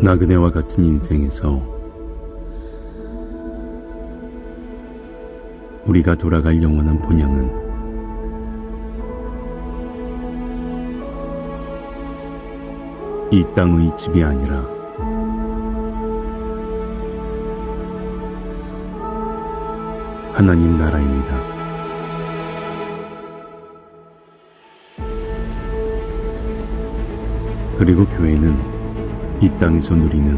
나그네와 같은 인생에서 우리가 돌아갈 영원한 본향은 이 땅의 집이 아니라 하나님 나라입니다. 그리고 교회는 이 땅에서 누리는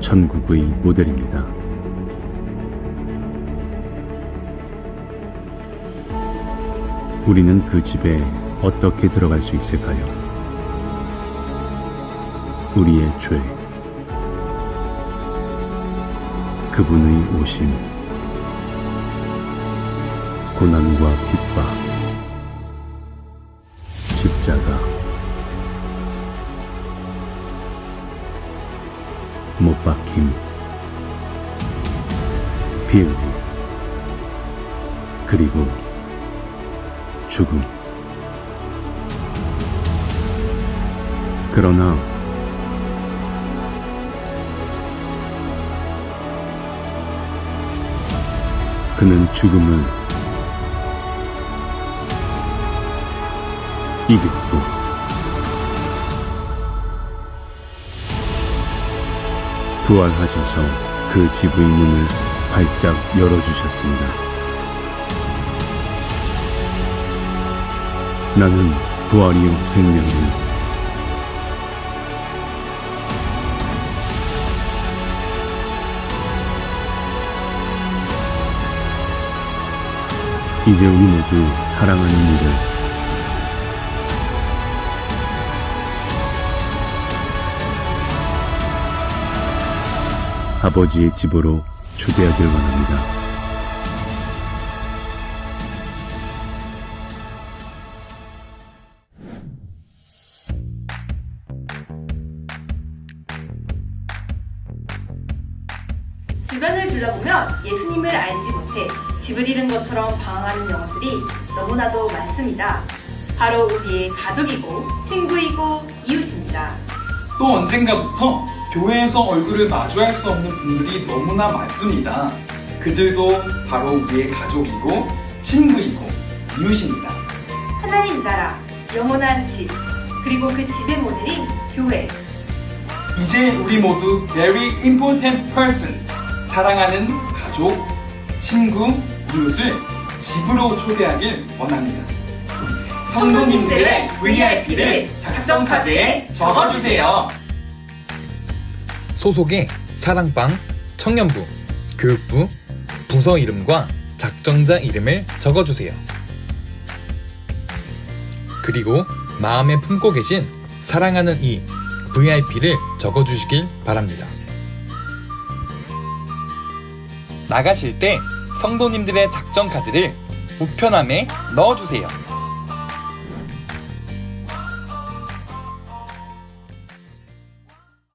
천국의 모델입니다. 우리는 그 집에 어떻게 들어갈 수 있을까요? 우리의 죄, 그분의 오심, 고난과 핍박, 십 자가, 못 박힘, 비 흘림, 그리고 죽음. 그러나 그는 죽음을 이겼고 부활하셔서 그 지부의 문을 활짝 열어주셨습니다. 나는 부활이요 생명이요 이제 우리 모두 사랑하는 이를 아버지의 집으로 초대하길 원합니다. 주변을 둘러보면 예수님을 알지 못해 집을 잃은 것처럼 방황하는 영혼들이 너무나도 많습니다. 바로 우리의 가족이고 친구이고 이웃입니다. 또 언젠가부터 교회에서 얼굴을 마주할 수 없는 분들이 너무나 많습니다. 그들도 바로 우리의 가족이고 친구이고 이웃입니다. 하나님 나라, 영원한 집, 그리고 그 집의 모델인 교회. 이제 우리 모두 very important person 사랑하는 가족, 친구, 이웃을 집으로 초대하길 원합니다. 성도님들의 VIP를 작성 카드에 적어주세요. 소속의 사랑방, 청년부, 교육부, 부서 이름과 작정자 이름을 적어주세요. 그리고 마음에 품고 계신 사랑하는 이 VIP를 적어주시길 바랍니다. 나가실 때 성도님들의 작정 카드를 우편함에 넣어주세요.